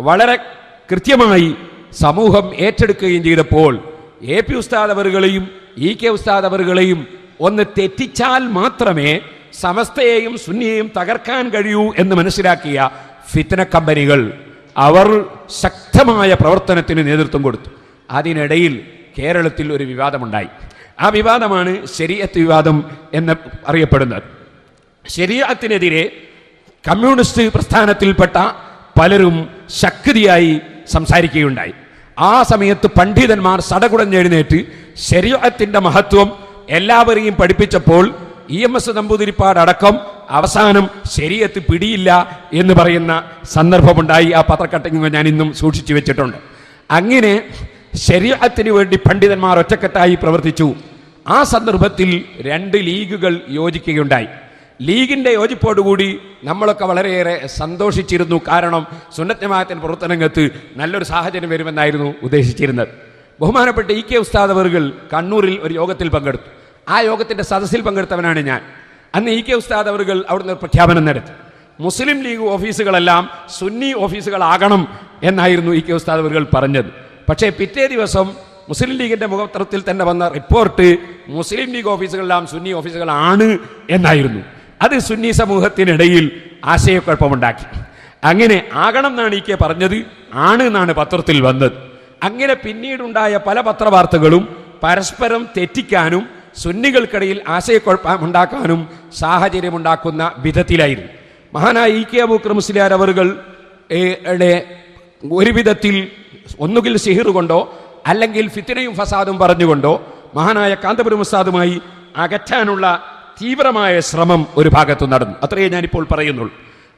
വളരെ കൃത്യമായി സമൂഹം ഏറ്റെടുക്കുകയും ചെയ്തപ്പോൾ എ പി ഉസ്താദ് അവറുകളെയും ഇ കെ ഉസ്താദ് അവറുകളെയും ഒന്ന് തെറ്റിച്ചാൽ മാത്രമേ സമസ്തയെയും സുന്നിയെയും തകർക്കാൻ കഴിയൂ എന്ന് മനസ്സിലാക്കിയ ഫിത്തന കമ്പനികൾ അവർ ശക്തമായ പ്രവർത്തനത്തിന് നേതൃത്വം കൊടുത്തു. അതിനിടയിൽ കേരളത്തിൽ ഒരു വിവാദമുണ്ടായി. ആ വിവാദമാണ് ശരീഅത്ത് വിവാദം എന്ന് അറിയപ്പെടുന്നത്. ശരീഅത്തിനെതിരെ കമ്മ്യൂണിസ്റ്റ് പ്രസ്ഥാനത്തിൽപ്പെട്ട പലരും ശക്തിയായി സംസാരിക്കുകയുണ്ടായി. ആ സമയത്ത് പണ്ഡിതന്മാർ സടകുടഞ്ഞെഴുന്നേറ്റ് ശരീരത്തിന്റെ മഹത്വം എല്ലാവരെയും പഠിപ്പിച്ചപ്പോൾ ഇ എം എസ് നമ്പൂതിരിപ്പാടക്കം അവസാനം ശരീരത്ത് പിടിയില്ല എന്ന് പറയുന്ന സന്ദർഭമുണ്ടായി. ആ പത്രക്കട്ടിങ് ഞാൻ ഇന്നും സൂക്ഷിച്ചു വെച്ചിട്ടുണ്ട്. അങ്ങനെ ശരീരത്തിന് വേണ്ടി പണ്ഡിതന്മാർ ഒറ്റക്കെട്ടായി പ്രവർത്തിച്ചു. ആ സന്ദർഭത്തിൽ രണ്ട് ലീഗുകൾ യോജിക്കുകയുണ്ടായി. ലീഗിന്റെ യോജിപ്പോടുകൂടി നമ്മളൊക്കെ വളരെയേറെ സന്തോഷിച്ചിരുന്നു. കാരണം സുന്നത്തമായത്തിന്റെ പ്രവർത്തനങ്ങൾക്ക് നല്ലൊരു സാഹചര്യം വരുമെന്നായിരുന്നു ഉദ്ദേശിച്ചിരുന്നത്. ബഹുമാനപ്പെട്ട ഇ കെ ഉസ്താദ് അവർകൾ കണ്ണൂരിൽ ഒരു യോഗത്തിൽ പങ്കെടുത്തു. ആ യോഗത്തിന്റെ സദസ്സിൽ പങ്കെടുത്തവനാണ് ഞാൻ. അന്ന് ഇ കെ ഉസ്താദ് അവർകൾ അവിടുന്ന് പ്രഖ്യാപനം നടത്തി. മുസ്ലിം ലീഗ് ഓഫീസുകളെല്ലാം സുന്നി ഓഫീസുകളാകണം എന്നായിരുന്നു ഇ കെ ഉസ്താദ് അവർകൾ പറഞ്ഞത്. പക്ഷേ പിറ്റേ ദിവസം മുസ്ലിം ലീഗിന്റെ മുഖപത്രത്തിൽ തന്നെ വന്ന റിപ്പോർട്ട് മുസ്ലിം ലീഗ് ഓഫീസുകളെല്ലാം സുന്നി ഓഫീസുകളാണ് എന്നായിരുന്നു. അത് സുന്നി സമൂഹത്തിനിടയിൽ ആശയക്കുഴപ്പമുണ്ടാക്കി. അങ്ങനെ ആകണം എന്നാണ് ഈ കെ പറഞ്ഞത് ആണ് എന്നാണ് പത്രത്തിൽ വന്നത്. അങ്ങനെ പിന്നീടുണ്ടായ പല പത്രവാർത്തകളും പരസ്പരം തെറ്റിക്കാനും സുന്നികൾക്കിടയിൽ ആശയക്കുഴപ്പമുണ്ടാക്കാനും സാഹചര്യമുണ്ടാക്കുന്ന വിധത്തിലായിരുന്നു. മഹാനായ ഇ കെ അബൂക്കർ മുസ്ലിയാർ അവറുകൾ ഒരു വിധത്തിൽ ഒന്നുകിൽ സിഹിർ കൊണ്ടോ അല്ലെങ്കിൽ ഫിത്തിനയും ഫസാദും പറഞ്ഞുകൊണ്ടോ മഹാനായ കാന്തപുരം ഉസ്താദുമായി അകറ്റാനുള്ള തീവ്രമായ ശ്രമം ഒരു ഭാഗത്തു നടന്നു. അത്രയേ ഞാനിപ്പോൾ പറയുന്നുള്ളൂ.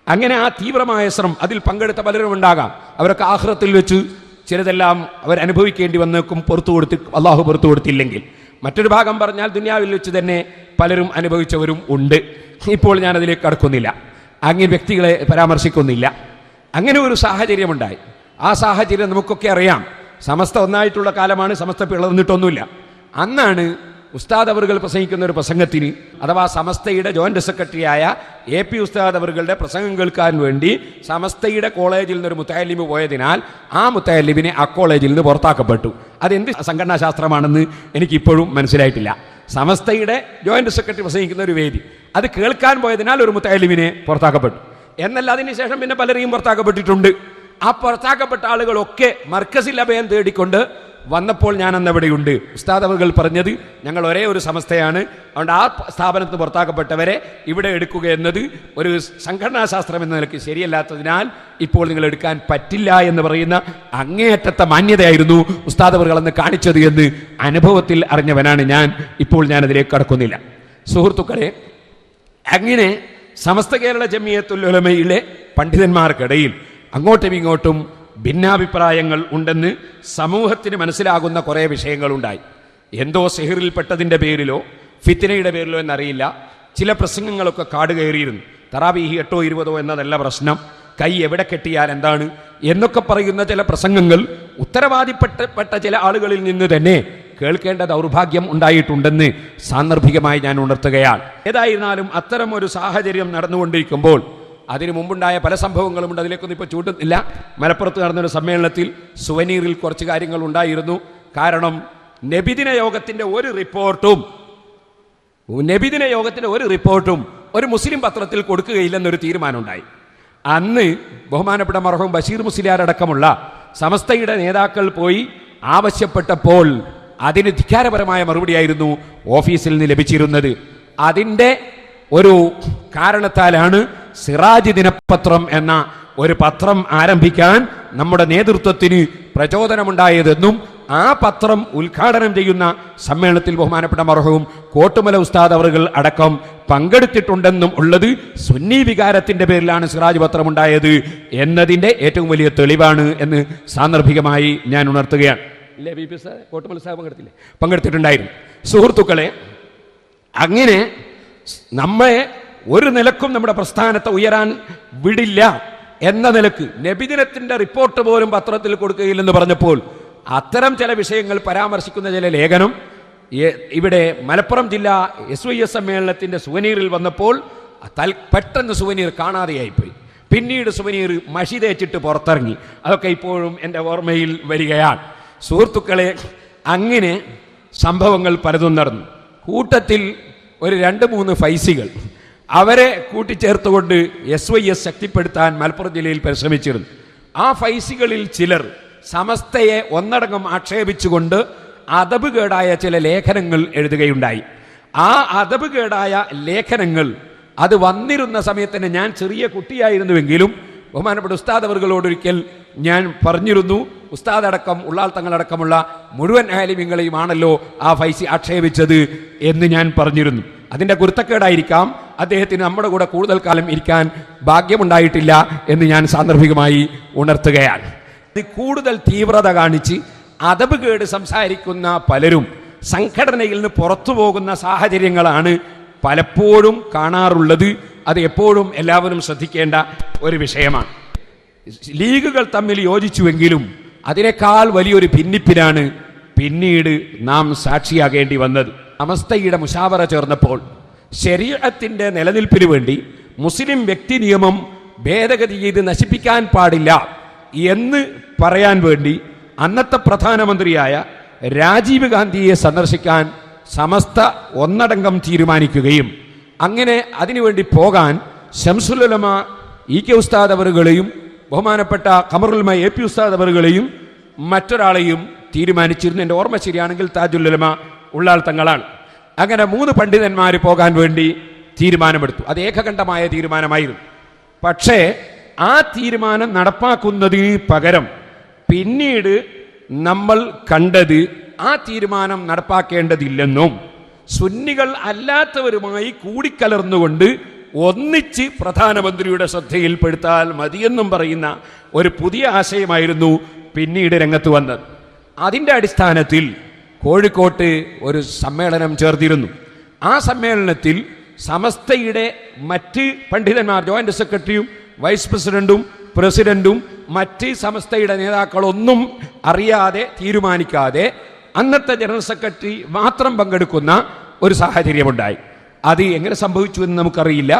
അങ്ങനെ ആ തീവ്രമായ ശ്രമം അതിൽ പങ്കെടുത്ത പലരും ഉണ്ടാകാം. അവരൊക്കെ ആഹ്റത്തിൽ വെച്ച് ചിലതെല്ലാം അവർ അനുഭവിക്കേണ്ടി വന്നേക്കും പുറത്തു കൊടുത്ത് അള്ളാഹു പുറത്തു കൊടുത്തില്ലെങ്കിൽ. മറ്റൊരു ഭാഗം പറഞ്ഞാൽ ദുനിയാവിൽ വെച്ച് തന്നെ പലരും അനുഭവിച്ചവരും ഉണ്ട്. ഇപ്പോൾ ഞാനതിലേക്ക് കടക്കുന്നില്ല. അങ്ങനെ വ്യക്തികളെ പരാമർശിക്കുന്നില്ല. അങ്ങനെ ഒരു സാഹചര്യമുണ്ടായി. ആ സാഹചര്യം നമുക്കൊക്കെ അറിയാം. സമസ്ത ഒന്നായിട്ടുള്ള കാലമാണ് സമസ്ത പിളർന്നിട്ടൊന്നുമില്ല. അന്നാണ് ഉസ്താദ് അവറുകൾ പ്രസംഗിക്കുന്ന ഒരു പ്രസംഗത്തിന് അഥവാ സമസ്തയുടെ ജോയിന്റ് സെക്രട്ടറിയായ എ പി ഉസ്താദ് അവറുകളുടെ പ്രസംഗം കേൾക്കാൻ വേണ്ടി സമസ്തയുടെ കോളേജിൽ നിന്ന് ഒരു മുത്തലിമ് പോയതിനാൽ ആ മുത്തലിമിനെ ആ കോളേജിൽ നിന്ന് പുറത്താക്കപ്പെട്ടു. അതെന്ത് സംഘടനാ ശാസ്ത്രമാണെന്ന് എനിക്ക് ഇപ്പോഴും മനസ്സിലായിട്ടില്ല. സമസ്തയുടെ ജോയിന്റ് സെക്രട്ടറി പ്രസംഗിക്കുന്ന ഒരു വേദി അത് കേൾക്കാൻ പോയതിനാൽ ഒരു മുത്തലിമിനെ പുറത്താക്കപ്പെട്ടു. എന്നല്ല അതിനുശേഷം പിന്നെ പലരെയും പുറത്താക്കപ്പെട്ടിട്ടുണ്ട്. ആ പുറത്താക്കപ്പെട്ട ആളുകളൊക്കെ മർക്കസിൽ അഭയം തേടിക്കൊണ്ട് വന്നപ്പോൾ ഞാൻ അന്ന് അവിടെയുണ്ട് ഉസ്താദ് അവർ പറഞ്ഞത് ഞങ്ങൾ ഒരേ ഒരു സംസ്ഥയാണ് അതുകൊണ്ട് ആ സ്ഥാപനത്തിന് പുറത്താക്കപ്പെട്ടവരെ ഇവിടെ എടുക്കുക എന്നത് ഒരു സംഘടനാ ശാസ്ത്രം എന്ന നിലയ്ക്ക് ശരിയല്ലാത്തതിനാൽ ഇപ്പോൾ നിങ്ങൾ എടുക്കാൻ പറ്റില്ല എന്ന് പറയുന്ന അങ്ങേയറ്റത്തെ മാന്യതയായിരുന്നു ഉസ്താദ് അവർ അന്ന് കാണിച്ചത് എന്ന് അനുഭവത്തിൽ അറിഞ്ഞവനാണ് ഞാൻ. ഇപ്പോൾ ഞാൻ അതിലേക്ക് കടക്കുന്നില്ല. സുഹൃത്തുക്കളെ അങ്ങനെ സമസ്ത കേരള ജമിയത്തുലമയിലെ പണ്ഡിതന്മാർക്കിടയിൽ അങ്ങോട്ടും ഇങ്ങോട്ടും ഭിന്നാഭിപ്രായങ്ങൾ ഉണ്ടെന്ന് സമൂഹത്തിന് മനസ്സിലാകുന്ന കുറേ വിഷയങ്ങളുണ്ടായി. എന്തോ സെഹിറിൽപ്പെട്ടതിന്റെ പേരിലോ ഫിത്തിനയുടെ പേരിലോ എന്നറിയില്ല. ചില പ്രസംഗങ്ങളൊക്കെ കാട് കയറിയിരുന്നു. തറാബീഹി എട്ടോ ഇരുപതോ എന്നതല്ല പ്രശ്നം. കൈ എവിടെ കെട്ടിയാൽ എന്താണ്? എന്നൊക്കെ പറയുന്ന ചില പ്രസംഗങ്ങൾ ഉത്തരവാദിപ്പെട്ടപ്പെട്ട ചില ആളുകളിൽ നിന്ന് തന്നെ കേൾക്കേണ്ട ദൗർഭാഗ്യം ഉണ്ടായിട്ടുണ്ടെന്ന് സാന്ദർഭികമായി ഞാൻ ഉണർത്തുകയാണ്. ഏതായിരുന്നാലും അത്തരം ഒരു സാഹചര്യം നടന്നുകൊണ്ടിരിക്കുമ്പോൾ അതിനു മുമ്പുണ്ടായ പല സംഭവങ്ങളുമുണ്ട്. അതിലേക്കൊന്നും ഇപ്പോൾ ചൂട്ടുന്നില്ല മലപ്പുറത്ത് നടന്നൊരു സമ്മേളനത്തിൽ സുവനീറിൽ കുറച്ച് കാര്യങ്ങൾ ഉണ്ടായിരുന്നു. കാരണം നബിദിന യോഗത്തിന്റെ ഒരു റിപ്പോർട്ടും നബിദിന യോഗത്തിന്റെ ഒരു റിപ്പോർട്ടും ഒരു മുസ്ലിം പത്രത്തിൽ കൊടുക്കുകയില്ലെന്നൊരു തീരുമാനമുണ്ടായി. അന്ന് ബഹുമാനപ്പെട്ട മർഹൂം ബഷീർ മുസ്ലിയാരടക്കമുള്ള സമസ്തയുടെ നേതാക്കൾ പോയി ആവശ്യപ്പെട്ടപ്പോൾ അതിന് ധിക്കാരപരമായ മറുപടിയായിരുന്നു ഓഫീസിൽ നിന്ന് ലഭിച്ചിരുന്നത്. അതിന്റെ ഒരു കാരണത്താലാണ് സിറാജ് ദിനപത്രം എന്ന ഒരു പത്രം ആരംഭിക്കാൻ നമ്മുടെ നേതൃത്വത്തിന് പ്രചോദനമുണ്ടായതെന്നും ആ പത്രം ഉദ്ഘാടനം ചെയ്യുന്ന സമ്മേളനത്തിൽ ബഹുമാനപ്പെട്ട മർഹവും കോട്ടുമല ഉസ്താദ് അവറുകൾ അടക്കം പങ്കെടുത്തിട്ടുണ്ടെന്നും ഉള്ളത് സുന്നി വികാരത്തിന്റെ പേരിലാണ് സിറാജ് പത്രം ഉണ്ടായത് എന്നതിന്റെ ഏറ്റവും വലിയ തെളിവാണ് എന്ന് സാന്ദർഭികമായി ഞാൻ ഉണർത്തുകയാണ്. പങ്കെടുത്തിട്ടുണ്ടായിരുന്നു. സുഹൃത്തുക്കളെ അങ്ങനെ നമ്മെ ഒരു നിലക്കും നമ്മുടെ പ്രസ്ഥാനത്തെ ഉയരാൻ വിടില്ല എന്ന നിലയ്ക്ക് നബിദിനത്തിന്റെ റിപ്പോർട്ട് പോലും പത്രത്തിൽ കൊടുക്കുകയില്ലെന്ന് പറഞ്ഞപ്പോൾ അത്തരം ചില വിഷയങ്ങൾ പരാമർശിക്കുന്ന ചില ലേഖനം ഇവിടെ മലപ്പുറം ജില്ലാ എസ് വൈ എസ് സമ്മേളനത്തിന്റെ സുവനീറിൽ വന്നപ്പോൾ പെട്ടെന്ന് സുവനീർ കാണാതെയായിപ്പോയി. പിന്നീട് സുവനീർ മഷി തേച്ചിട്ട് പുറത്തിറങ്ങി. അതൊക്കെ ഇപ്പോഴും എന്റെ ഓർമ്മയിൽ വരികയാണ്. സുഹൃത്തുക്കളെ അങ്ങനെ സംഭവങ്ങൾ പലതും നടന്നു. കൂട്ടത്തിൽ ഒരു രണ്ട് മൂന്ന് ഫൈസികൾ അവരെ കൂട്ടിച്ചേർത്തുകൊണ്ട് എസ് വൈ എസ് ശക്തിപ്പെടുത്താൻ മലപ്പുറം ജില്ലയിൽ പരിശ്രമിച്ചിരുന്നു. ആ ഫൈസികളിൽ ചിലർ സമസ്തയെ ഒന്നടങ്കം ആക്ഷേപിച്ചുകൊണ്ട് അതബ് കേടായ ചില ലേഖനങ്ങൾ എഴുതുകയുണ്ടായി. ആ അതബ് കേടായ ലേഖനങ്ങൾ അത് വന്നിരുന്ന സമയത്തിന് ഞാൻ ചെറിയ കുട്ടിയായിരുന്നുവെങ്കിലും ബഹുമാനപ്പെട്ട ഉസ്താദ് അവർകളോടൊരിക്കൽ ഞാൻ പറഞ്ഞിരുന്നു ഉസ്താദ് അടക്കം ഉള്ളാൾ തങ്ങളടക്കമുള്ള മുഴുവൻ ആലിമ്യങ്ങളെയുമാണല്ലോ ആ ഫൈസി ആക്ഷേപിച്ചത് എന്ന് ഞാൻ പറഞ്ഞിരുന്നു. അതിന്റെ കുരുത്തക്കേടായിരിക്കാം അദ്ദേഹത്തിന് നമ്മുടെ കൂടെ കൂടുതൽ കാലം ഇരിക്കാൻ ഭാഗ്യമുണ്ടായിട്ടില്ല എന്ന് ഞാൻ സാന്ദർഭികമായി ഉണർത്തുകയാണ്. ഇത് കൂടുതൽ തീവ്രത കാണിച്ച് അതബ് കേട് സംസാരിക്കുന്ന പലരും സംഘടനയിൽ നിന്ന് പുറത്തു പോകുന്ന സാഹചര്യങ്ങളാണ് പലപ്പോഴും കാണാറുള്ളത്. അത് എപ്പോഴും എല്ലാവരും ശ്രദ്ധിക്കേണ്ട ഒരു വിഷയമാണ്. ലീഗുകൾ തമ്മിൽ യോജിച്ചുവെങ്കിലും അതിനേക്കാൾ വലിയൊരു ഭിന്നിപ്പിനാണ് പിന്നീട് നാം സാക്ഷിയാകേണ്ടി വന്നത്. സമസ്തയുടെ മുഷാവറ ചേർന്നപ്പോൾ ശരീരത്തിന്റെ നിലനിൽപ്പിന് വേണ്ടി മുസ്ലിം വ്യക്തി നിയമം ഭേദഗതി ചെയ്ത് നശിപ്പിക്കാൻ പാടില്ല എന്ന് പറയാൻ വേണ്ടി അന്നത്തെ പ്രധാനമന്ത്രിയായ രാജീവ് ഗാന്ധിയെ സന്ദർശിക്കാൻ സമസ്ത ഒന്നടങ്കം തീരുമാനിക്കുകയും അങ്ങനെ അതിനുവേണ്ടി പോകാൻ ഷംസുലമ ഇ കെ ഉസ്താദ് അവറുകളെയും ബഹുമാനപ്പെട്ട കമറുൽമ എ പി ഉസ്താദ് അവറുകളെയും മറ്റൊരാളെയും തീരുമാനിച്ചിരുന്നു. എന്റെ ഓർമ്മ ശരിയാണെങ്കിൽ താജുല്ലുലമ ഉള്ളാൾ തങ്ങളാണ്. അങ്ങനെ മൂന്ന് പണ്ഡിതന്മാർ പോകാൻ വേണ്ടി തീരുമാനമെടുത്തു. അത് ഏകകണ്ഠമായ തീരുമാനമായിരുന്നു. പക്ഷേ ആ തീരുമാനം നടപ്പാക്കുന്നതിന് പകരം പിന്നീട് നമ്മൾ കണ്ടത് ആ തീരുമാനം നടപ്പാക്കേണ്ടതില്ലെന്നും സുന്നികൾ അല്ലാത്തവരുമായി കൂടിക്കലർന്നുകൊണ്ട് ഒന്നിച്ച് പ്രധാനമന്ത്രിയുടെ ശ്രദ്ധയിൽപ്പെടുത്താൽ മതിയെന്നും പറയുന്ന ഒരു പുതിയ ആശയമായിരുന്നു പിന്നീട് രംഗത്ത് വന്നത്. അതിന്റെ അടിസ്ഥാനത്തിൽ കോഴിക്കോട്ട് ഒരു സമ്മേളനം ചേർത്തിരുന്നു. ആ സമ്മേളനത്തിൽ സമസ്തയുടെ മറ്റ് പണ്ഡിതന്മാർ ജോയിന്റ് സെക്രട്ടറിയും വൈസ് പ്രസിഡന്റും പ്രസിഡന്റും മറ്റ് സമസ്തയുടെ നേതാക്കളൊന്നും അറിയാതെ തീരുമാനിക്കാതെ അന്നത്തെ ജനറൽ സെക്രട്ടറി മാത്രം പങ്കെടുക്കുന്ന ഒരു സാഹചര്യമുണ്ടായി. അത് എങ്ങനെ സംഭവിച്ചു എന്ന് നമുക്കറിയില്ല.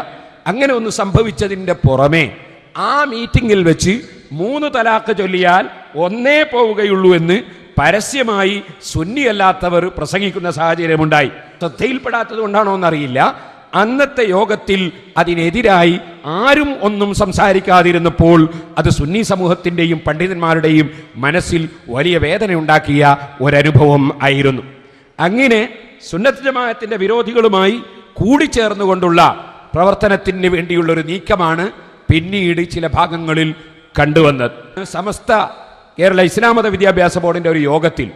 അങ്ങനെ ഒന്ന് സംഭവിച്ചതിന്റെ പുറമേ ആ മീറ്റിംഗിൽ വെച്ച് മൂന്ന് തലാക്ക് ചൊല്ലിയാൽ ഒന്നേ പോവുകയുള്ളൂ എന്ന് പരസ്യമായി സുന്നിയല്ലാത്തവർ പ്രസംഗിക്കുന്ന സാഹചര്യമുണ്ടായി. ശ്രദ്ധയിൽപ്പെടാത്തത് കൊണ്ടാണോ എന്നറിയില്ല. അന്നത്തെ യോഗത്തിൽ അതിനെതിരായി ആരും ഒന്നും സംസാരിക്കാതിരുന്നപ്പോൾ അത് സുന്നി സമൂഹത്തിന്റെയും പണ്ഡിതന്മാരുടെയും മനസ്സിൽ വലിയ വേദന ഉണ്ടാക്കിയ ഒരനുഭവം ആയിരുന്നു. അങ്ങനെ സുന്നത്ത് ജമാഅത്തിന്റെ വിരോധികളുമായി കൂടിച്ചേർന്നുകൊണ്ടുള്ള പ്രവർത്തനത്തിന് വേണ്ടിയുള്ള ഒരു നീക്കമാണ് പിന്നീട് ചില ഭാഗങ്ങളിൽ കണ്ടുവന്നത്. സമസ്ത കേരള ഇസ്ലാമത വിദ്യാഭ്യാസ ബോർഡിന്റെ ഒരു യോഗത്തിൽ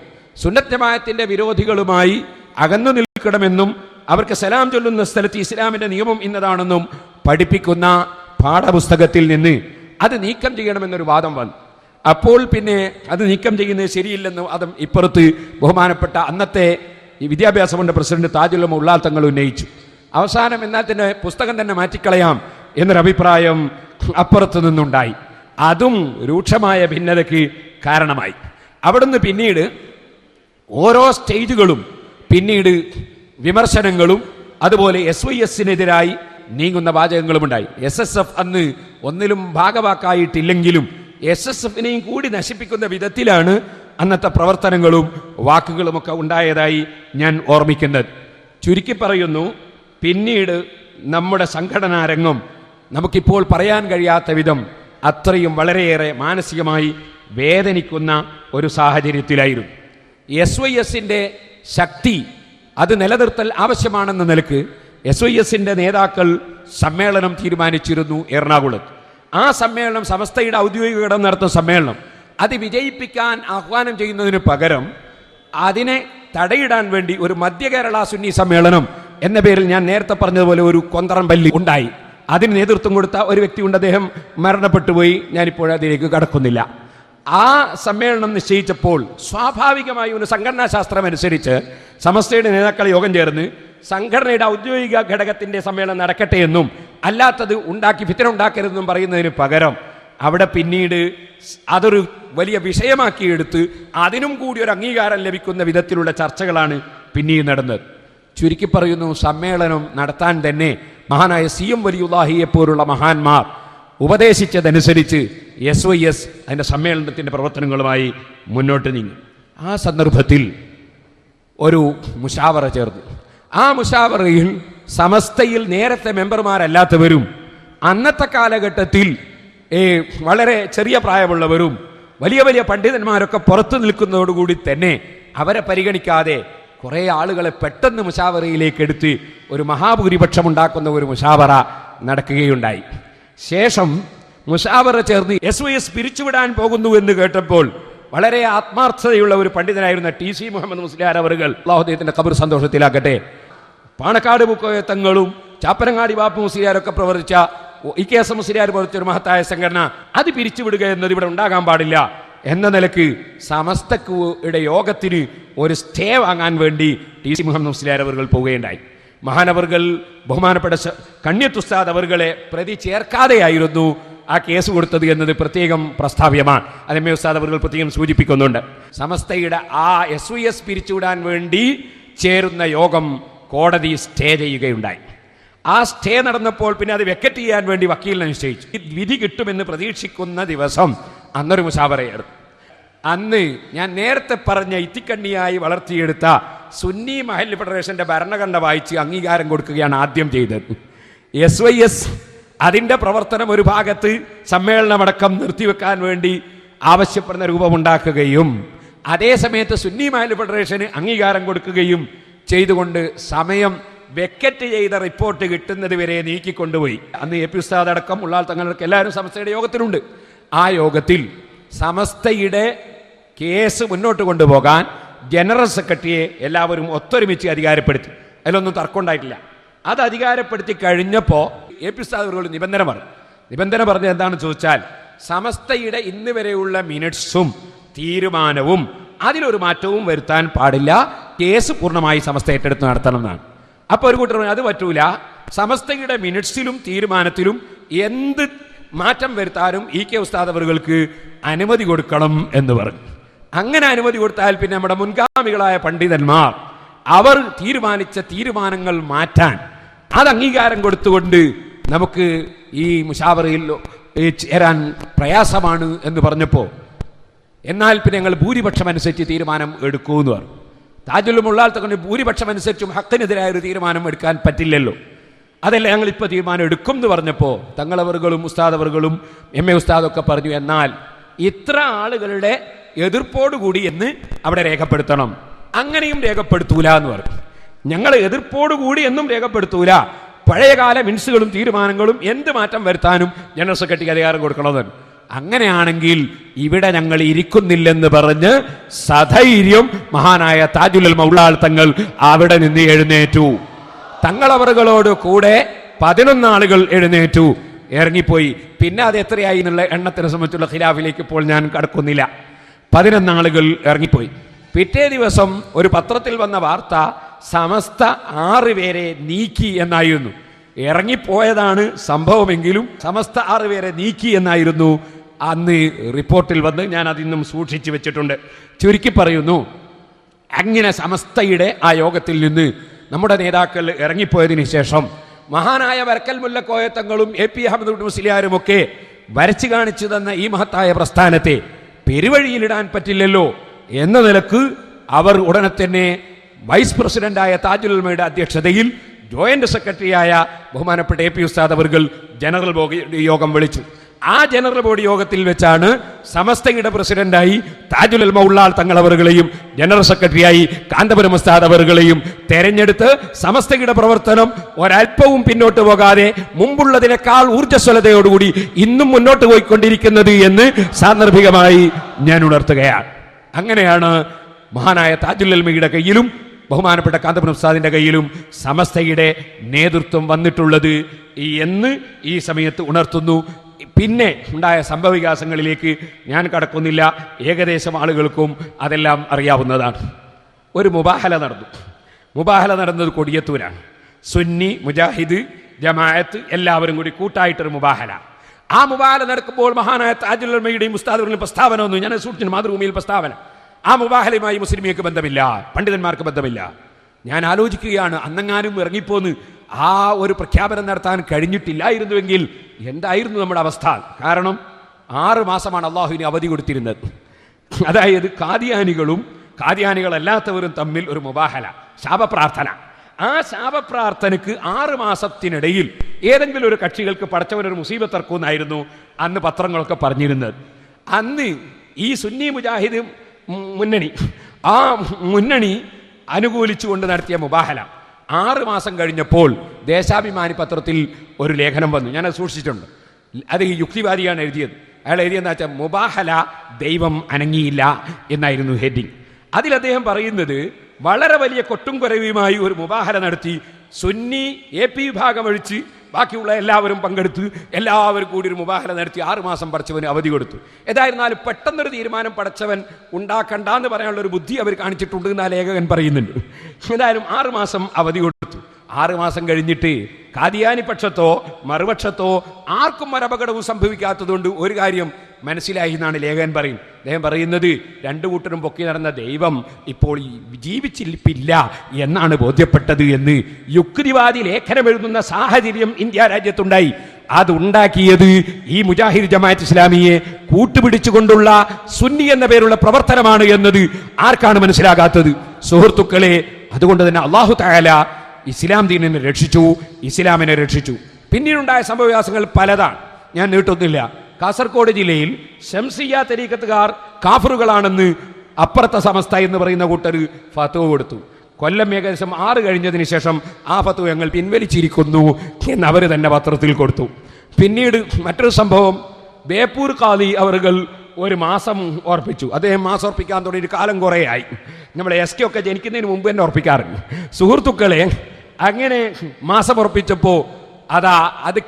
സുന്നത്ത് ജമാഅത്തിന്റെ വിരോധികളുമായി അകന്നു നിൽക്കണമെന്നും അവർക്ക് സലാം ചൊല്ലുന്ന സ്ഥലത്ത് ഇസ്ലാമിന്റെ നിയമം ഇന്നതാണെന്നും പഠിപ്പിക്കുന്ന പാഠപുസ്തകത്തിൽ നിന്ന് അത് നീക്കം ചെയ്യണമെന്നൊരു വാദം വന്നു. അപ്പോൾ പിന്നെ അത് നീക്കം ചെയ്യുന്നത് ശരിയില്ലെന്ന് അതും ഇപ്പുറത്ത് ബഹുമാനപ്പെട്ട അന്നത്തെ ഈ വിദ്യാഭ്യാസ ബോർഡ് പ്രസിഡന്റ് താജുലമ ഉള്ളാൽ തങ്ങൾ ഉന്നയിച്ചു. അവസാനം എന്നാൽ തന്നെ പുസ്തകം തന്നെ മാറ്റിക്കളയാം എന്നൊരഭിപ്രായം അപ്പുറത്ത് നിന്നുണ്ടായി. അതും രൂക്ഷമായ ഭിന്നതയ്ക്ക് കാരണമായി. അവിടുന്ന് പിന്നീട് ഓരോ സ്റ്റേജുകളും പിന്നീട് വിമർശനങ്ങളും അതുപോലെ എസ് വൈ എസിനെതിരായി നീങ്ങുന്ന വാചകങ്ങളും ഉണ്ടായി എസ് എസ് എഫ് അന്ന് ഒന്നിലും ഭാഗവാക്കായിട്ടില്ലെങ്കിലും എസ് എസ് എഫിനെയും കൂടി നശിപ്പിക്കുന്ന വിധത്തിലാണ് അന്നത്തെ പ്രവർത്തനങ്ങളും വാക്കുകളുമൊക്കെ ഉണ്ടായതായി ഞാൻ ഓർമ്മിക്കുന്നത്. ചുരുക്കി പറയുന്നു പിന്നീട് നമ്മുടെ സംഘടനാ രംഗം നമുക്കിപ്പോൾ പറയാൻ കഴിയാത്ത വിധം അത്രയും വളരെയേറെ മാനസികമായി വേദനിക്കുന്ന ഒരു സാഹചര്യത്തിലായിരുന്നു. എസ് വൈ എസിന്റെ ശക്തി അത് നിലനിർത്തൽ ആവശ്യമാണെന്ന നിലയ്ക്ക് എസ് വൈ എസിന്റെ നേതാക്കൾ സമ്മേളനം തീരുമാനിച്ചിരുന്നു എറണാകുളത്ത്. ആ സമ്മേളനം സമസ്തയുടെ ഔദ്യോഗിക ഘടകം നടത്തുന്ന സമ്മേളനം. അത് വിജയിപ്പിക്കാൻ ആഹ്വാനം ചെയ്യുന്നതിന് പകരം അതിനെ തടയിടാൻ വേണ്ടി ഒരു മധ്യ കേരള സുന്നി സമ്മേളനം എന്ന പേരിൽ ഞാൻ നേരത്തെ പറഞ്ഞതുപോലെ ഒരു കൊന്തറമ്പല്ലി ഉണ്ടായി. അതിന് നേതൃത്വം കൊടുത്ത ഒരു വ്യക്തി വ്യക്തിയുണ്ട്. അദ്ദേഹം മരണപ്പെട്ടുപോയി. ഞാനിപ്പോൾ അതിലേക്ക് കടക്കുന്നില്ല. ആ സമ്മേളനം നിശ്ചയിച്ചപ്പോൾ സ്വാഭാവികമായി ഒരു സംഘടനാ ശാസ്ത്രം അനുസരിച്ച് സമസ്തയുടെ നേതാക്കൾ യോഗം ചേർന്ന് സംഘടനയുടെ ഔദ്യോഗിക ഘടകത്തിന്റെ സമ്മേളനം നടക്കട്ടെ എന്നും അല്ലാത്തത് ഉണ്ടാക്കി ഫിത്തന ഉണ്ടാക്കരുതെന്നും പറയുന്നതിന് പകരം അവിടെ പിന്നീട് അതൊരു വലിയ വിഷയമാക്കിയെടുത്ത് അതിനും കൂടി ഒരു അംഗീകാരം ലഭിക്കുന്ന വിധത്തിലുള്ള ചർച്ചകളാണ് പിന്നീട് നടന്നത്. ചുരുക്കി പറയുന്നു സമ്മേളനം നടത്താൻ തന്നെ മഹാനായ സി എം വലിയുല്ലാഹിയെ പോലുള്ള മഹാന്മാർ ഉപദേശിച്ചതനുസരിച്ച് എസ് വൈ എസ് അതിന്റെ സമ്മേളനത്തിന്റെ പ്രവർത്തനങ്ങളുമായി മുന്നോട്ട് നീങ്ങി. ആ സന്ദർഭത്തിൽ ഒരു മുഷാവറ ചേർന്നു. ആ മുഷാവറയിൽ സമസ്തയിൽ നേരത്തെ മെമ്പർമാരല്ലാത്തവരും അന്നത്തെ കാലഘട്ടത്തിൽ വളരെ ചെറിയ പ്രായമുള്ളവരും വലിയ വലിയ പണ്ഡിതന്മാരൊക്കെ പുറത്തു നിൽക്കുന്നതോടുകൂടി തന്നെ അവരെ പരിഗണിക്കാതെ കുറേ ആളുകളെ പെട്ടെന്ന് മുഷാവറയിലേക്ക് എടുത്ത് ഒരു മഹാഭൂരിപക്ഷം ഉണ്ടാക്കുന്ന ഒരു മുഷാവറ നടക്കുകയുണ്ടായി. ശേഷം മുഷാവറ ചേർന്ന് എസ് വൈ എസ് പിരിച്ചുവിടാൻ പോകുന്നു എന്ന് കേട്ടപ്പോൾ വളരെ ആത്മാർത്ഥതയുള്ള ഒരു പണ്ഡിതനായിരുന്ന ടി സി മുഹമ്മദ് മുസ്ലിയാർ അവറുകൾ അള്ളാഹുദയത്തിന്റെ കബർ സന്തോഷത്തിലാക്കട്ടെ പാണക്കാട് മുക്കോയത്തങ്ങളും ചാപ്പനങ്ങാടി ബാപ്പു മുസ്ലിയാരൊക്കെ പ്രവർത്തിച്ച ഇ കെ എസ് മുസ്ലിയാർ പ്രവർത്തിച്ച ഒരു മഹത്തായ സംഘടന അത് പിരിച്ചുവിടുക എന്നത് ഇവിടെ ഉണ്ടാകാൻ പാടില്ല. എന്ന നിലയ്ക്ക് സമസ്തയുടെ യോഗത്തിന് ഒരു സ്റ്റേ വാങ്ങാൻ വേണ്ടി ടി സി മുഹമ്മദ് മുസ്ലിയാർ അവർ പോവുകയുണ്ടായി. മഹാനവർകൾ ബഹുമാനപ്പെട്ട കണ്യത്തുസ്താദ് അവർകളെ പ്രതി ചേർക്കാതെയായിരുന്നു ആ കേസ് കൊടുത്തത് എന്നത് പ്രത്യേകം പ്രസ്താവ്യമാണ്. അത് എം ഉസ്താദ് അവർ പ്രത്യേകം സൂചിപ്പിക്കുന്നുണ്ട്. സമസ്തയുടെ ആ എസ് വി എസ് പിരിച്ചുവിടാൻ വേണ്ടി ചേരുന്ന യോഗം കോടതി സ്റ്റേ ചെയ്യുകയുണ്ടായി. ആ സ്റ്റേ നടന്നപ്പോൾ പിന്നെ അത് വെക്കറ്റ് ചെയ്യാൻ വേണ്ടി വക്കീലിനെ നിശ്ചയിച്ചു. വിധി കിട്ടുമെന്ന് പ്രതീക്ഷിക്കുന്ന ദിവസം അന്നൊരു മുഷാവറയായിരുന്നു അന്ന് ഞാൻ നേരത്തെ പറഞ്ഞ ഇത്തിക്കണ്ണിയായി വളർത്തിയെടുത്ത സുന്നി മഹൽ ഫെഡറേഷന്റെ ഭരണഘടന വായിച്ച് അംഗീകാരം കൊടുക്കുകയാണ് ആദ്യം ചെയ്തത്. എസ് വൈ എസ് അതിന്റെ പ്രവർത്തനം ഒരു ഭാഗത്ത് സമ്മേളനമടക്കം നിർത്തിവെക്കാൻ വേണ്ടി ആവശ്യപ്പെടുന്ന രൂപമുണ്ടാക്കുകയും അതേസമയത്ത് സുന്നി മഹൽ ഫെഡറേഷന് അംഗീകാരം കൊടുക്കുകയും ചെയ്തുകൊണ്ട് സമയം വെക്കറ്റ് ചെയ്ത റിപ്പോർട്ട് കിട്ടുന്നത് വരെ നീക്കിക്കൊണ്ടുപോയി. അന്ന് എ പി ഉസ്താദ് അടക്കം ഉള്ളാൾ തങ്ങളൊക്കെ എല്ലാവരും സമസ്തയുടെ യോഗത്തിലുണ്ട്. ആ യോഗത്തിൽ സമസ്തയുടെ കേസ് മുന്നോട്ട് കൊണ്ടുപോകാൻ ജനറൽ സെക്രട്ടറിയെ എല്ലാവരും ഒത്തൊരുമിച്ച് അധികാരപ്പെടുത്തി. അതിലൊന്നും തർക്കമുണ്ടായിട്ടില്ല. അത് അധികാരപ്പെടുത്തി കഴിഞ്ഞപ്പോൾ എ പി ഉസ്താദ് നിബന്ധന പറഞ്ഞു. നിബന്ധന പറഞ്ഞത് എന്താണെന്ന് ചോദിച്ചാൽ സമസ്തയുടെ ഇന്ന് വരെയുള്ള മിനിറ്റ്സും തീരുമാനവും അതിലൊരു മാറ്റവും വരുത്താൻ പാടില്ല. കേസ് പൂർണമായി സമസ്ത ഏറ്റെടുത്ത് നടത്തണം എന്നാണ്. അപ്പോൾ ഒരു കൂട്ടർ അത് പറ്റൂല. സമസ്തയുടെ മിനിറ്റ്സിലും തീരുമാനത്തിലും എന്ത് മാറ്റം വരുത്താനും ഇ കെ ഉസ്താദ് അവറുകൾക്ക് അനുമതി കൊടുക്കണം എന്ന് പറഞ്ഞു. അങ്ങനെ അനുമതി കൊടുത്താൽ പിന്നെ നമ്മുടെ മുൻഗാമികളായ പണ്ഡിതന്മാർ അവർ തീരുമാനിച്ച തീരുമാനങ്ങൾ മാറ്റാൻ അത് അംഗീകാരം കൊടുത്തുകൊണ്ട് നമുക്ക് ഈ മുഷാവറയിൽ ചേരാൻ പ്രയാസമാണ് എന്ന് പറഞ്ഞപ്പോൾ എന്നാൽ പിന്നെ ഞങ്ങൾ ഭൂരിപക്ഷം അനുസരിച്ച് തീരുമാനം എടുക്കൂ എന്ന് പറഞ്ഞു. താജുലും ഉള്ളാൽ തന്നെ ഭൂരിപക്ഷം അനുസരിച്ചും ഹക്കിനെതിരായ ഒരു തീരുമാനം എടുക്കാൻ പറ്റില്ലല്ലോ. അതല്ല ഞങ്ങൾ ഇപ്പോൾ തീരുമാനം എടുക്കും എന്ന് പറഞ്ഞപ്പോൾ തങ്ങളവറുകളും ഉസ്താദവറുകളും എം എ ഉസ്താദൊക്കെ പറഞ്ഞു എന്നാൽ ഇത്ര ആളുകളുടെ എതിർപ്പോടുകൂടി എന്ന് അവിടെ രേഖപ്പെടുത്തണം. അങ്ങനെയും രേഖപ്പെടുത്തൂല എന്ന് പറഞ്ഞു. ഞങ്ങൾ എതിർപ്പോടുകൂടി എന്നും രേഖപ്പെടുത്തൂല. പഴയകാല മിൻസുകളും തീരുമാനങ്ങളും എന്ത് മാറ്റം വരുത്താനും ജനറൽ സെക്രട്ടറിക്ക് അധികാരം കൊടുക്കണമെന്ന് അങ്ങനെയാണെങ്കിൽ ഇവിടെ ഞങ്ങൾ ഇരിക്കുന്നില്ലെന്ന് പറഞ്ഞ് സധൈര്യം മഹാനായ താജുലൽ മൗളാൾ തങ്ങൾ അവിടെ നിന്ന് എഴുന്നേറ്റു. തങ്ങളവറുകളോട് കൂടെ പതിനൊന്നാളുകൾ എഴുന്നേറ്റു. ഇറങ്ങിപ്പോയി. പിന്നെ അത് എത്രയായി എന്നുള്ള എണ്ണത്തിനെ സംബന്ധിച്ചുള്ള ഖിലാഫിലേക്ക് ഇപ്പോൾ ഞാൻ കടക്കുന്നില്ല. പതിനൊന്നാളുകൾ ഇറങ്ങിപ്പോയി. പിറ്റേ ദിവസം ഒരു പത്രത്തിൽ വന്ന വാർത്ത സമസ്ത ആറ് പേരെ നീക്കി എന്നായിരുന്നു. ഇറങ്ങിപ്പോയതാണ് സംഭവമെങ്കിലും സമസ്ത ആറ് പേരെ നീക്കി എന്നായിരുന്നു. അന്ന് റിപ്പോർട്ടിൽ വന്ന് ഞാൻ അതിന്നും സൂക്ഷിച്ചു വെച്ചിട്ടുണ്ട്. ചുരുക്കി പറയുന്നു അങ്ങനെ സമസ്തയുടെ ആ യോഗത്തിൽ നിന്ന് നമ്മുടെ നേതാക്കൾ ഇറങ്ങിപ്പോയതിനു ശേഷം മഹാനായ വരക്കൽ മുല്ലക്കോയത്തങ്ങളും എ പി അഹമ്മദ് മുസ്ലിയാരും ഒക്കെ വരച്ചു കാണിച്ചു തന്ന ഈ മഹത്തായ പ്രസ്ഥാനത്തെ പെരുവഴിയിലിടാൻ പറ്റില്ലല്ലോ എന്ന നിലയ്ക്ക് അവർ ഉടനെ തന്നെ വൈസ് പ്രസിഡന്റായ താജുൽ ഉലമയുടെ അധ്യക്ഷതയിൽ ജോയിന്റ് സെക്രട്ടറിയായ ബഹുമാനപ്പെട്ട എ പി ഉസ്താദ് അവർകൾ ജനറൽ യോഗം വിളിച്ചു. ആ ജനറൽ ബോഡി യോഗത്തിൽ വെച്ചാണ് സമസ്തയുടെ പ്രസിഡന്റായി താജുൽ മൗള്ളാൾ തങ്ങൾ തങ്ങളവറുകളെയും ജനറൽ സെക്രട്ടറിയായി കാന്തപുരം ഉസ്താദ് അവറുകളെയും തെരഞ്ഞെടുത്ത് സമസ്തയുടെ പ്രവർത്തനം ഒരല്പവും പിന്നോട്ട് പോകാതെ മുമ്പുള്ളതിനേക്കാൾ ഊർജസ്വലതയോടുകൂടി ഇന്നും മുന്നോട്ട് പോയിക്കൊണ്ടിരിക്കുന്നത് എന്ന് സാന്ദർഭികമായി ഞാൻ ഉണർത്തുകയാണ്. അങ്ങനെയാണ് മഹാനായ താജുൽ അൽമയുടെ കയ്യിലും ബഹുമാനപ്പെട്ട കാന്തപുരം ഉസ്താദിന്റെ കയ്യിലും സമസ്തയുടെ നേതൃത്വം വന്നിട്ടുള്ളത് എന്ന് ഈ സമയത്ത് ഉണർത്തുന്നു. പിന്നെ ഉണ്ടായ സംഭവവികാസങ്ങളിലേക്ക് ഞാൻ കടക്കുന്നില്ല. ഏകദേശം ആളുകൾക്കും അതെല്ലാം അറിയാവുന്നതാണ്. ഒരു മുബാഹല നടന്നു. മുബാഹല നടന്നത് കൊടിയത്തൂരാണ്. സുന്നി മുജാഹിദ് ജമാഅത്ത് എല്ലാവരും കൂടി കൂട്ടായിട്ടൊരു മുബാഹല. ആ മുബാഹല നടക്കുമ്പോൾ മഹാനായ താജുൽമയുടെയും മുസ്താദുകളുടെയും പ്രസ്താവന ഒന്നും ഞാൻ സൂക്ഷിച്ചു മാതൃഭൂമിയിൽ പ്രസ്താവന. ആ മുബാഹലയുമായി മുസ്ലിമിയക്ക് ബന്ധമില്ല പണ്ഡിതന്മാർക്ക് ബന്ധമില്ല. ഞാൻ ആലോചിക്കുകയാണ് അന്നെങ്ങാനും ഇറങ്ങിപ്പോന്ന് ആ ഒരു പ്രഖ്യാപനം നടത്താൻ കഴിഞ്ഞിട്ടില്ലായിരുന്നുവെങ്കിൽ എന്തായിരുന്നു നമ്മുടെ അവസ്ഥ? കാരണം ആറ് മാസമാണ് അള്ളാഹുവിന് അവധി കൊടുത്തിരുന്നത്. അതായത് കാദിയാനികളും കാദിയാനികളല്ലാത്തവരും തമ്മിൽ ഒരു മുബാഹല ശാപപ്രാർത്ഥന. ആ ശാപപ്രാർത്ഥനയ്ക്ക് ആറ് മാസത്തിനിടയിൽ ഏതെങ്കിലും ഒരു കക്ഷികൾക്ക് പടച്ചവനൊരു മുസീബത്തർക്കുമെന്നായിരുന്നു അന്ന് പത്രങ്ങളൊക്കെ പറഞ്ഞിരുന്നത്. അന്ന് ഈ സുന്നി മുജാഹിദ് മുന്നണി ആ മുന്നണി അനുകൂലിച്ചുകൊണ്ട് നടത്തിയ മുബാഹല. ആറ് മാസം കഴിഞ്ഞപ്പോൾ ദേശാഭിമാനി പത്രത്തിൽ ഒരു ലേഖനം വന്നു. ഞാനത് സൂക്ഷിച്ചിട്ടുണ്ട്. അത് ഈ യുക്തിവാദിയാണ് എഴുതിയത്. അയാൾ എഴുതിയെന്ന് വെച്ചാൽ മുബാഹല ദൈവം അനങ്ങിയില്ല എന്നായിരുന്നു ഹെഡിങ്. അതിൽ അദ്ദേഹം പറയുന്നത് വളരെ വലിയ കൊട്ടും കുറവുമായി ഒരു മുബാഹല നടത്തി സുന്നി എ പി വിഭാഗം ഒഴിച്ച് ബാക്കിയുള്ള എല്ലാവരും പങ്കെടുത്ത് എല്ലാവരും കൂടി ഒരു മുബാഹല നടത്തി ആറുമാസം പഠിച്ചവന് അവധി കൊടുത്തു. ഏതായിരുന്നാലും പെട്ടെന്നൊരു തീരുമാനം പഠിച്ചവൻ ഉണ്ടാക്കണ്ട എന്ന് പറയാനുള്ള ഒരു ബുദ്ധി അവർ കാണിച്ചിട്ടുണ്ട് എന്ന് ആ ലേഖകൻ പറയുന്നുണ്ട്. ഏതായാലും ആറുമാസം അവധി കൊടുത്തു. ആറ് മാസം കഴിഞ്ഞിട്ട് കാദിയാനി പക്ഷത്തോ മറുപക്ഷത്തോ ആർക്കും ഒരപകടവും സംഭവിക്കാത്തതുകൊണ്ട് ഒരു കാര്യം മനസ്സിലായി എന്നാണ് ലേഖകൻ പറയും. അദ്ദേഹം പറയുന്നത് രണ്ടു കൂട്ടരും പൊക്കി നടന്ന ദൈവം ഇപ്പോൾ ജീവിച്ചിരിപ്പില്ല എന്നാണ് ബോധ്യപ്പെട്ടത് എന്ന് യുക്തിവാദി ലേഖനം എഴുതുന്ന സാഹചര്യം ഇന്ത്യ രാജ്യത്തുണ്ടായി. അതുണ്ടാക്കിയത് ഈ മുജാഹിദ് ജമാഅത്ത് ഇസ്ലാമിയെ കൂട്ടുപിടിച്ചുകൊണ്ടുള്ള സുന്നി എന്ന പേരുള്ള പ്രവർത്തനമാണ് എന്നത് ആർക്കാണ് മനസ്സിലാകാത്തത്? സുഹൃത്തുക്കളെ അതുകൊണ്ട് തന്നെ അള്ളാഹു തായാല ഇസ്ലാം ദീനിനെ രക്ഷിച്ചു ഇസ്ലാമിനെ രക്ഷിച്ചു. പിന്നീടുണ്ടായ സംഭവവികാസങ്ങൾ പലതാണ്. ഞാൻ നീട്ടുന്നില്ല കാസർഗോഡ് ജില്ലയിൽ ഷംസിയ തരീക്കത്തുകാർ കാഫറുകളാണെന്ന് അപ്പുറത്തെ സമസ്ത എന്ന് പറയുന്ന കൂട്ടർ ഫത്തുവ കൊടുത്തു. കൊല്ലം ഏകദേശം ആറ് കഴിഞ്ഞതിന് ശേഷം ആ ഫത്തുവ ഞങ്ങൾ പിൻവലിച്ചിരിക്കുന്നു എന്ന് അവർ തന്നെ പത്രത്തിൽ കൊടുത്തു. പിന്നീട് മറ്റൊരു സംഭവം ബേപ്പൂർ കാലി അവറുകൾ ഒരു മാസം ഓർപ്പിച്ചു. അദ്ദേഹം മാസം ഓർപ്പിക്കാൻ തുടങ്ങി കാലം കുറേ ആയി നമ്മളെ എസ് കെ ഒക്കെ ജനിക്കുന്നതിന് മുമ്പ് തന്നെ ഓർപ്പിക്കാറുണ്ട്. സുഹൃത്തുക്കളെ അങ്ങനെ മാസമുറപ്പിച്ചപ്പോ അതാ അത്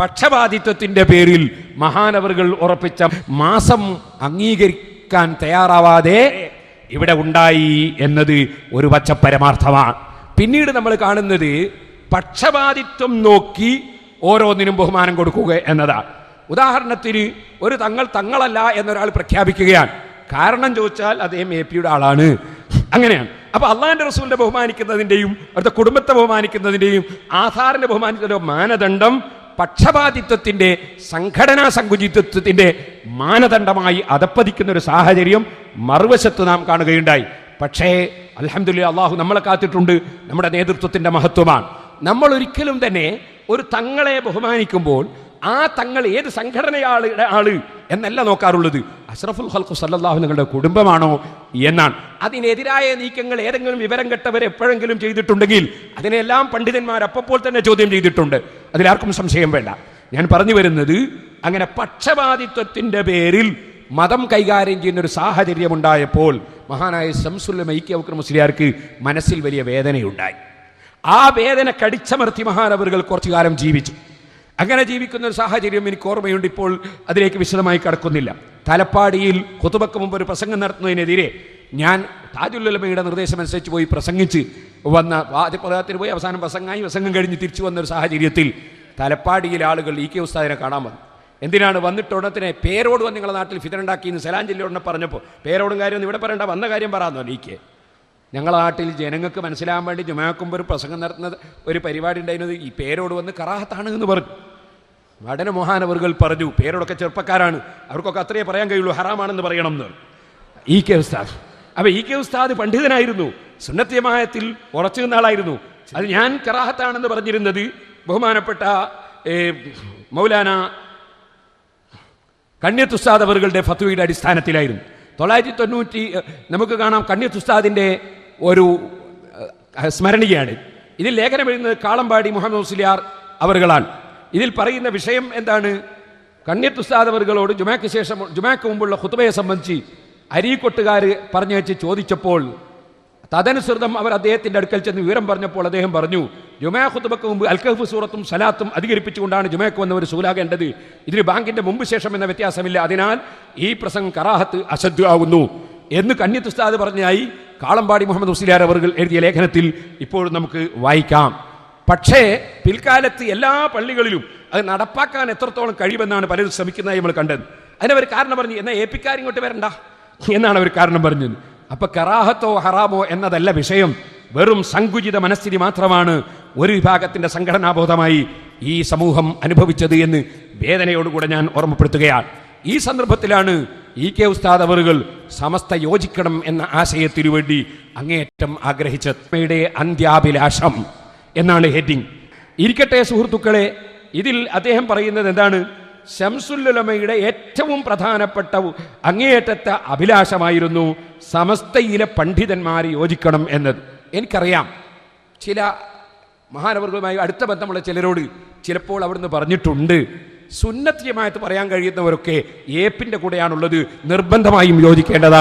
പക്ഷപാതിത്വത്തിന്റെ പേരിൽ മഹാനവറുകൾ ഉറപ്പിച്ച മാസം അംഗീകരിക്കാൻ തയ്യാറാവാതെ ഇവിടെ ഉണ്ടായി എന്നത് ഒരു പച്ച പരമാർത്ഥമാണ് പിന്നീട് നമ്മൾ കാണുന്നത് പക്ഷപാതിത്വം നോക്കി ഓരോന്നിനും ബഹുമാനം കൊടുക്കുക എന്നതാണ് ഉദാഹരണത്തിന് ഒരു തങ്ങൾ തങ്ങളല്ല എന്നൊരാൾ പ്രഖ്യാപിക്കുകയാണ്. കാരണം ചോദിച്ചാൽ അദ്ദേഹം എ പിയുടെ ആളാണ്. അങ്ങനെയാണ്. അപ്പൊ അള്ളാഹിന്റെ റസൂലിനെ ബഹുമാനിക്കുന്നതിന്റെയും അവിടുത്തെ കുടുംബത്തെ ബഹുമാനിക്കുന്നതിന്റെയും ആധാറിനെ ബഹുമാനിക്കുന്നതിന്റെ മാനദണ്ഡം പക്ഷപാതിത്വത്തിന്റെ സംഘടനാ സങ്കുചിത്വത്തിന്റെ മാനദണ്ഡമായി അതപ്പതിക്കുന്ന ഒരു സാഹചര്യം മറുവശത്ത് നാം കാണുകയുണ്ടായി. പക്ഷേ അലഹമുല്ല അള്ളാഹു നമ്മളെ കാത്തിട്ടുണ്ട്. നമ്മുടെ നേതൃത്വത്തിന്റെ മഹത്വമാണ്. നമ്മൾ ഒരിക്കലും തന്നെ ഒരു തങ്ങളെ ബഹുമാനിക്കുമ്പോൾ ആ തങ്ങൾ ഏത് സംഘടനയാളുടെ ആൾ എന്നല്ല നോക്കാറുള്ളത്. അഷ്റഫുൽ ഹൽക്കു സല്ലാഹു നിങ്ങളുടെ കുടുംബമാണോ എന്നാണ്. അതിനെതിരായ നീക്കങ്ങൾ ഏതെങ്കിലും വിവരം കെട്ടവർ എപ്പോഴെങ്കിലും ചെയ്തിട്ടുണ്ടെങ്കിൽ അതിനെല്ലാം പണ്ഡിതന്മാർ അപ്പോൾ തന്നെ ചോദ്യം ചെയ്തിട്ടുണ്ട്. അതിലാർക്കും സംശയം വേണ്ട. ഞാൻ പറഞ്ഞു വരുന്നത് അങ്ങനെ പക്ഷപാതിത്വത്തിന്റെ പേരിൽ മതം കൈകാര്യം ചെയ്യുന്ന ഒരു സാഹചര്യം ഉണ്ടായപ്പോൾ മഹാനായ ശംസുല്ല മൈക്യ മുസ്ലിയാർക്ക് മനസ്സിൽ വലിയ വേദനയുണ്ടായി. ആ വേദന കടിച്ചമർത്തി മഹാനവറുകൾ കുറച്ചു കാലം ജീവിച്ചു. അങ്ങനെ ജീവിക്കുന്ന ഒരു സാഹചര്യം എനിക്ക് ഓർമ്മയുണ്ട് ഇപ്പോൾ അതിലേക്ക് വിശദമായി കടക്കുന്നില്ല. തലപ്പാടിയിൽ കുത്തുബക്ക് മുമ്പ് ഒരു പ്രസംഗം നടത്തുന്നതിനെതിരെ ഞാൻ താജുല്ലമയുടെ നിർദ്ദേശം അനുസരിച്ച് പോയി പ്രസംഗിച്ച് വന്ന ആദ്യ പദത്തിന് പോയി അവസാനം പ്രസംഗമായി പ്രസംഗം കഴിഞ്ഞ് തിരിച്ചു വന്ന ഒരു സാഹചര്യത്തിൽ തലപ്പാടിയിലെ ആളുകൾ ഇ കെ ഉസ്താദിനെ കാണാൻ വന്നു. എന്തിനാണ് വന്നിട്ട് ഉടനെ പേരോട് വന്ന് നിങ്ങളുടെ നാട്ടിൽ ഫിതറുണ്ടാക്കി എന്ന് സലാം ജില്ലയോടെ പറഞ്ഞപ്പോൾ പേരോടും കാര്യം ഇവിടെ പറയണ്ട വന്ന കാര്യം പറയാമെന്നോ ഇ കെ. ഞങ്ങളുടെ നാട്ടിൽ ജനങ്ങൾക്ക് മനസ്സിലാകാൻ വേണ്ടി ജുമാക്കുമ്പോൾ ഒരു പ്രസംഗം നടത്തുന്ന ഒരു പരിപാടി ഉണ്ടായിരുന്നത് ഈ പേരോട് വന്ന് കറാഹത്താണ് എന്ന് പറഞ്ഞു. വടന മഹാനവറുകൾ പറഞ്ഞു പേരോടൊക്കെ ചെറുപ്പക്കാരാണ്. അവർക്കൊക്കെ അത്രയേ പറയാൻ കഴിയുള്ളൂ ഹറാമാണെന്ന് പറയണം എന്ന്. ഇ കെ ഉസ്താദ് അപ്പോൾ ഇ കെ ഉസ്താദ് പണ്ഡിതനായിരുന്നു. സുന്നത്യമായത്തിൽ ഉറച്ചു നിന്ന ആളായിരുന്നു അത് ഞാൻ കറാഹത്താണെന്ന് പറഞ്ഞിരുന്നത് ബഹുമാനപ്പെട്ട മൗലാന കണ്യത്ത് ഉസ്താദ് അവറുകളുടെ ഫത്വയുടെ അടിസ്ഥാനത്തിലായിരുന്നു. തൊള്ളായിരത്തി തൊണ്ണൂറ്റി നമുക്ക് കാണാം കണ്യത്ത് ഉസ്താദിന്റെ ഒരു സ്മരണികയാണ്. ഇതിൽ ലേഖനം എഴുതുന്നത് കാളമ്പാടി മുഹമ്മദ് മുസ്ലിയാർ അവറുകളാണ്. ഇതിൽ പറയുന്ന വിഷയം എന്താണ്? കണ്യത്ത് ഉസ്താദ് അവറുകളോട് ജുമാക്ക് ശേഷം ജുമാക്ക് മുമ്പുള്ള ഹുത്തുബയെ സംബന്ധിച്ച് അരീക്കൊട്ടുകാർ പറഞ്ഞു വെച്ച് ചോദിച്ചപ്പോൾ തദനുസൃതം അവർ അദ്ദേഹത്തിന്റെ അടുക്കൽ ചെന്ന് വിവരം പറഞ്ഞപ്പോൾ അദ്ദേഹം പറഞ്ഞു ജുമാ ഹുത്തുബക്ക് മുമ്പ് അൽഖഫ് സൂറത്തും സലാത്തും അധികരിപ്പിച്ചുകൊണ്ടാണ് ജുമാക്ക് വന്നവർ സൂലാകേണ്ടത് ഇതിന് ബാങ്കിന്റെ മുമ്പ് ശേഷം എന്ന വ്യത്യാസമില്ല. അതിനാൽ ഈ പ്രസംഗം കറാഹത്ത് അശദ്ധാവുന്നു എന്ന് കന്യത്ത് ഉസ്താദ് പറഞ്ഞായി കാളമ്പാടി മുഹമ്മദ് ഉസിലാർ അവർ എഴുതിയ ലേഖനത്തിൽ ഇപ്പോഴും നമുക്ക് വായിക്കാം. പക്ഷേ പിൽക്കാലത്ത് എല്ലാ പള്ളികളിലും അത് നടപ്പാക്കാൻ എത്രത്തോളം കഴിയുമെന്നാണ് പലരും ശ്രമിക്കുന്നതായി നമ്മൾ കണ്ടത്. അതിനവർ കാരണം പറഞ്ഞു എന്നാൽ ഏപ്പിക്കാർ ഇങ്ങോട്ട് വരണ്ട. എന്നാണ് അവർ കാരണം പറഞ്ഞത്. അപ്പൊ കറാഹത്തോ ഹറാമോ എന്നതല്ല വിഷയം. വെറും സങ്കുചിത മനസ്ഥിതി മാത്രമാണ് ഒരു വിഭാഗത്തിന്റെ സംഘടനാബോധമായി ഈ സമൂഹം അനുഭവിച്ചത് എന്ന് വേദനയോടുകൂടെ ഞാൻ ഓർമ്മപ്പെടുത്തുകയാണ്. ഈ സന്ദർഭത്തിലാണ് ഇ കെ ഉസ്താദ് അവറുകൾ സമസ്ത യോജിക്കണം എന്ന ആശയത്തിനു വേണ്ടി അങ്ങേയറ്റം ആഗ്രഹിച്ച അമ്മയുടെ അന്ത്യാഭിലാഷം എന്നാണ് ഹെഡിങ്. ഇരിക്കട്ടെ സുഹൃത്തുക്കളെ ഇതിൽ അദ്ദേഹം പറയുന്നത് എന്താണ്? ശംസുല്ലുലമയുടെ ഏറ്റവും പ്രധാനപ്പെട്ട അങ്ങേയറ്റത്തെ അഭിലാഷമായിരുന്നു സമസ്തയിലെ പണ്ഡിതന്മാർ യോജിക്കണം എന്നത്. എനിക്കറിയാം. ചില മഹാനവറുകളുമായി അടുത്ത ബന്ധമുള്ള ചിലരോട് ചിലപ്പോൾ അവിടുന്ന് പറഞ്ഞിട്ടുണ്ട്. സുന്നത്തിയമായിട്ട് പറയാൻ കഴിയുന്നവരൊക്കെ ഏപ്പിന്റെ കൂടെയാണുള്ളത്. നിർബന്ധമായും യോജിക്കേണ്ടതാണ്.